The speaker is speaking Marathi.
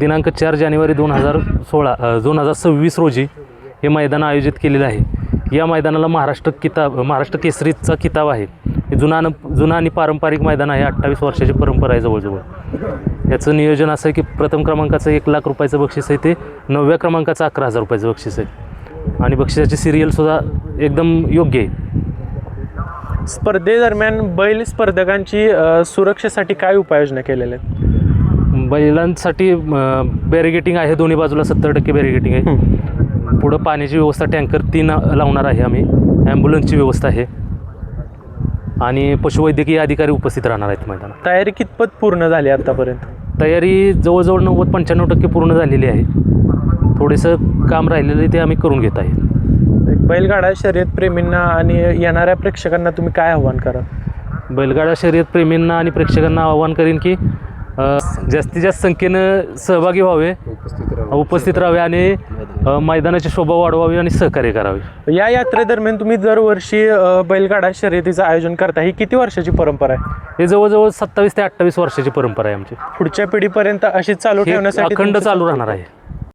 दिनांक चार जानेवारी दोन हजार सोळा दोन हजार सव्वीस रोजी हे मैदान आयोजित केलेलं आहे. या मैदानाला महाराष्ट्र किताब महाराष्ट्र केसरीचा किताब आहे. हे जुना जुना आणि पारंपरिक मैदान आहे. अठ्ठावीस वर्षाची परंपरा आहे जवळजवळ. याचं नियोजन असं आहे की प्रथम क्रमांकाचं एक लाख रुपयाचं बक्षीस आहे ते नवव्या क्रमांकाचं अकरा हजार रुपयाचं बक्षीस आहे. आणि बक्षिसाची सिरियलसुद्धा एकदम योग्य आहे. स्पर्धेदरम्यान बैल स्पर्धकांची सुरक्षेसाठी काय उपाययोजना केलेल्या आहेत? बैलांसाठी बॅरिगेटिंग आहे. दोन्ही बाजूला सत्तर टक्के बॅरिगेटिंग आहे. पुढं पाण्याची व्यवस्था टँकर तीन लावणार आहे आम्ही. ॲम्ब्युलन्सची व्यवस्था आहे. आणि पशुवैद्यकीय अधिकारी उपस्थित राहणार आहेत मैदानात. तयारी कितपत पूर्ण झाली आतापर्यंत? तयारी जवळजवळ नव्वद पंच्याण्णव टक्के पूर्ण झालेली आहे. थोडेसं काम राहिलेलं ते आम्ही करून घेत आहे. बैलगाडा शर्यत प्रेमींना आणि येणाऱ्या प्रेक्षकांना तुम्ही काय आव्हान करा बैलगाडा शर्यत प्रेमींना आणि प्रेक्षकांना आवाहन करेन की जास्तीत जास्त संख्येनं सहभागी व्हावे उपस्थित राहावे. आणि मैदानाची शोभा वाढवावी आणि सहकार्य करावे. या यात्रेदरम्यान तुम्ही दरवर्षी बैलगाडा शर्यतीचं आयोजन करता. ही किती वर्षाची परंपरा आहे? हे जवळजवळ सत्तावीस ते अठ्ठावीस वर्षाची परंपरा आहे आमची. पुढच्या पिढीपर्यंत अशीच चालू ठेवण्यासाठी अखंड चालू राहणार आहे.